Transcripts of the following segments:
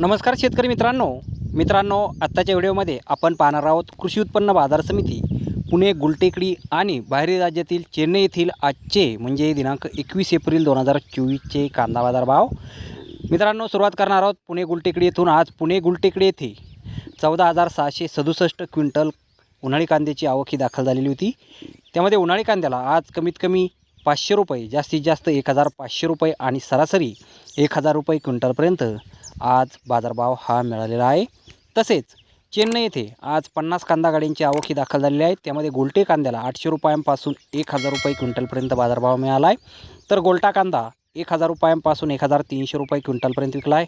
नमस्कार शेतकरी मित्रांनो. मित्रांनो आत्ताच्या व्हिडिओमध्ये आपण पाहणार आहोत कृषी उत्पन्न बाजार समिती पुणे गुलटेकडी आणि बाहेरील राज्यातील चेन्नई येथील आजचे म्हणजे दिनांक एकवीस एप्रिल दोन हजार चोवीसचे कांदा बाजार भाव मित्रांनो सुरुवात करणार आहोत पुणे गुलटेकडी येथून. आज पुणे गुलटेकडी येथे चौदा हजार सहाशे सदुसष्ट क्विंटल उन्हाळी कांद्याची आवक ही दाखल झालेली होती. त्यामध्ये उन्हाळी कांद्याला आज कमीत कमी पाचशे रुपये जास्तीत जास्त एक हजार पाचशे रुपये आणि सरासरी एक हजार रुपये क्विंटलपर्यंत आज बाजारभाव हा मिळालेला आहे. तसेच चेन्नई येथे आज पन्नास कांदा गाड्यांची आवक ही दाखल झालेली आहे. त्यामध्ये गोलटे कांद्याला आठशे रुपयांपासून एक हजार रुपये क्विंटलपर्यंत बाजारभाव मिळाला आहे. तर गोलटा कांदा एक हजार रुपयांपासून एक हजार तीनशे रुपये क्विंटलपर्यंत विकला आहे.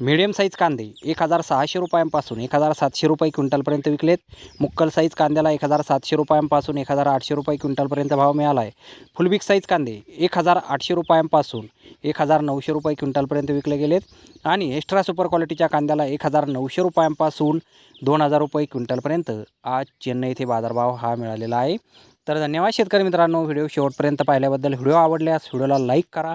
मिडियम साईज कांदे एक हजार सहाशे रुपयांपासून एक हजार सातशे रुपये क्विंटलपर्यंत विकलेत. मुक्कल साईज कांद्याला एक हजार सातशे रुपयांपासून एक हजार आठशे रुपये क्विंटलपर्यंत भाव मिळाला आहे. फुलबिक साईज कांदे एक हजार आठशे रुपयांपासून एक हजार नऊशे रुपये क्विंटलपर्यंत विकले गेलेत. आणि एक्स्ट्रा सुपर क्वालिटीच्या कांद्याला एक हजार नऊशे रुपयांपासून दोन हजार रुपये क्विंटलपर्यंत आज चेन्नई येथे बाजारभाव हा मिळालेला आहे. तर धन्यवाद शेतकरी मित्रांनो व्हिडिओ शेवटपर्यंत पाहिल्याबद्दल. व्हिडिओ आवडल्यास व्हिडिओला लाईक करा.